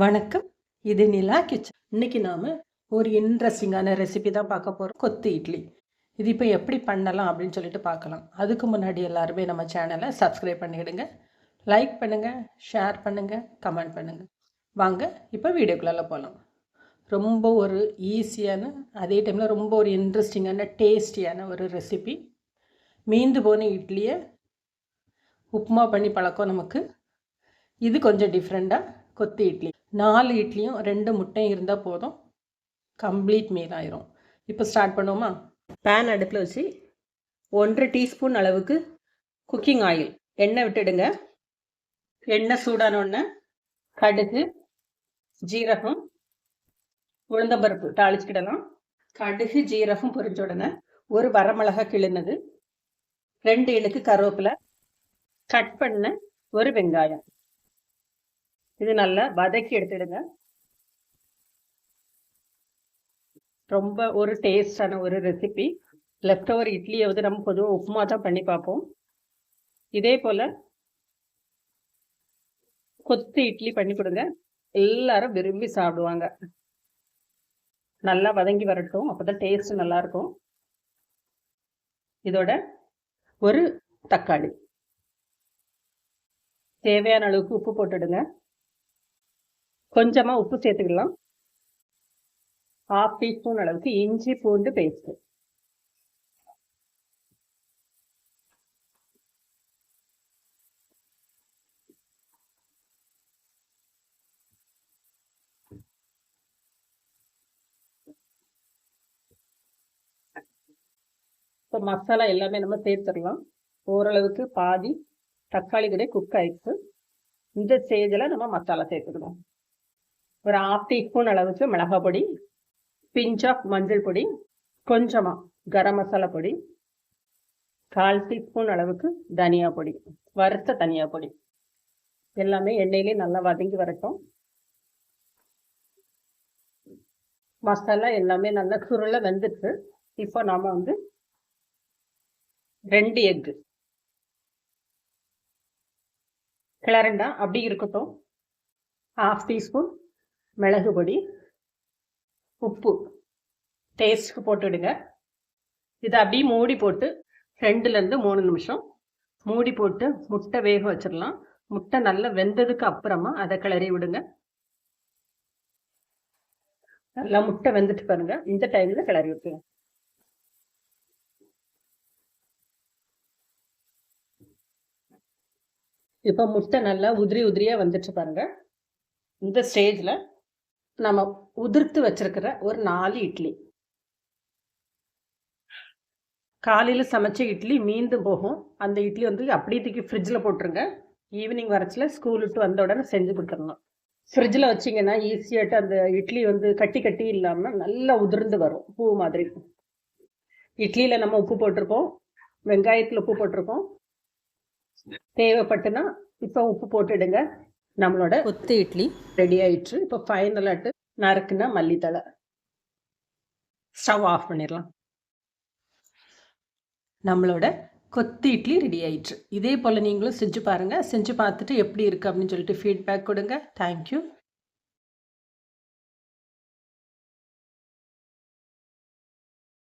வணக்கம். இது நிலா கிச்சன். இன்னைக்கு நாம ஒரு இன்ட்ரெஸ்டிங்கான ரெசிபி தான் பார்க்க போகிறோம் கொத்து இட்லி. இது இப்போ எப்படி பண்ணலாம் அப்படின்னு சொல்லிட்டு பார்க்கலாம். அதுக்கு முன்னாடி எல்லாருமே நம்ம சேனலை சப்ஸ்கிரைப் பண்ணிவிடுங்க லைக் பண்ணுங்கள் ஷேர் பண்ணுங்கள் கமெண்ட் பண்ணுங்கள் வாங்க இப்போ வீடியோக்குள்ளே போகலாம் ரொம்ப ஒரு ஈஸியான அதே டைமில் ரொம்ப ஒரு இன்ட்ரெஸ்டிங்கான டேஸ்டியான ஒரு ரெசிபி மீந்து போன இட்லியை உப்புமா பண்ணி பழக்கம் நமக்கு. இது கொஞ்சம் டிஃப்ரெண்ட்டாக கொத்து இட்லி. நாலு இட்லியும் ரெண்டு முட்டையும் இருந்தால் போதும். கம்ப்ளீட் மீல் ஆயிரும். இப்போ ஸ்டார்ட் பண்ணுவோமா? பேன் அடுப்பில் வச்சு ஒன்றரை டீஸ்பூன் அளவுக்கு குக்கிங் ஆயில். எண்ணெய் விட்டுடுங்க. எண்ணெய் சூடானோடனே கடுகு ஜீரகம் உளுந்தம்பருப்பு தாளிச்சுக்கிடலாம். கடுகு ஜீரகம் பொரிஞ்ச உடனே ஒரு வரமிளகா கிழினது ரெண்டு இழுக்கு கருவேப்பிலை. கட் பண்ண ஒரு வெங்காயம். இது நல்லா வதக்கி எடுத்துடுங்க. ரொம்ப ஒரு டேஸ்டான ஒரு ரெசிபி லெஃப்ட் ஓவர் இட்லியை வந்து நம்ம பொதுவாக உப்புமா தான் பண்ணி பார்ப்போம். இதே போல் கொத்து இட்லி பண்ணி கொடுங்க. எல்லாரும் விரும்பி சாப்பிடுவாங்க. நல்லா வதங்கி வரட்டும். அப்போ தான் டேஸ்ட் நல்லாயிருக்கும் இதோட ஒரு தக்காளி. தேவையான அளவுக்கு உப்பு போட்டுடுங்க. கொஞ்சமாக உப்பு சேர்த்துக்கலாம். ஹாஃப் டீஸ்பூன் அளவுக்கு இஞ்சி பூண்டு பேஸ்ட்டு இப்போ மசாலா எல்லாமே நம்ம சேர்த்துடலாம். ஓரளவுக்கு பாதி தக்காளி கூட குக் ஆயிடுச்சு. இந்த ஸ்டேஜில் நம்ம மசாலா சேர்த்துக்கணும். ஒரு ஆஃப் டீஸ்பூன் அளவுக்கு மிளகாய் பொடி பிஞ்ச் ஆஃப் மஞ்சள் பொடி கொஞ்சமாக கரம் மசாலா பொடி கால் டீஸ்பூன் அளவுக்கு தனியா பொடி வறுத்த தனியா பொடி. எல்லாமே எண்ணெயிலே நல்லா வதங்கி வரட்டும். மசாலா எல்லாமே நல்லா சுருளை வெந்துட்டு இப்போ நாம் வந்து ரெண்டு எக்கு. கிளரண்டா அப்படி இருக்கட்டும். ஹாஃப் டீஸ்பூன் மிளகு பொடி உப்பு டேஸ்ட்டுக்கு போட்டுவிடுங்க இதை அப்படியே மூடி போட்டு ரெண்டுலேருந்து மூணு நிமிஷம் மூடி போட்டு முட்டை வேக வச்சிடலாம். முட்டை நல்லா வெந்ததுக்கு அப்புறமா அதை கிளறி விடுங்க. நல்லா முட்டை வெந்துட்டு பாருங்க. இந்த டைம்ல கிளறி விட்டுருங்க. இப்போ முட்டை நல்லா உதிரி உதிரியாக வந்துட்டு பாருங்க. இந்த ஸ்டேஜில் நம்ம உதிர்த்து வச்சிருக்கிற ஒரு நாலு இட்லி. காலையில் சமைச்ச இட்லி மீந்து போகும். அந்த இட்லி வந்து அப்படியே தூக்கி ஃப்ரிட்ஜில் போட்டுருங்க. ஈவினிங் வரச்சில் ஸ்கூல் விட்டு வந்த உடனே செஞ்சு கொடுத்துடணும். ஃப்ரிட்ஜில் வச்சிங்கன்னா ஈஸியாகிட்டு அந்த இட்லி வந்து கட்டி கட்டி இல்லாமல் நல்லா உதிர்ந்து வரும். பூ மாதிரி. இட்லியில் நம்ம உப்பு போட்டிருக்கோம் வெங்காயத்தில் உப்பு போட்டிருக்கோம் தேவைப்பட்டுனா இப்போ உப்பு போட்டுடுங்க. நம்மளோட கொத்து இட்லி. ரெடி ஆயிடுச்சு இப்போ ஃபைனலாட்டு நறுக்குன்னா மல்லித்தலை ஸ்டவ் ஆஃப் பண்ணிடலாம் நம்மளோட கொத்து இட்லி ரெடி ஆயிடுச்சு இதே போல் நீங்களும் செஞ்சு பாருங்கள் செஞ்சு பார்த்துட்டு எப்படி இருக்குது அப்படின்னு சொல்லிட்டு ஃபீட்பேக் கொடுங்க. தேங்க்யூ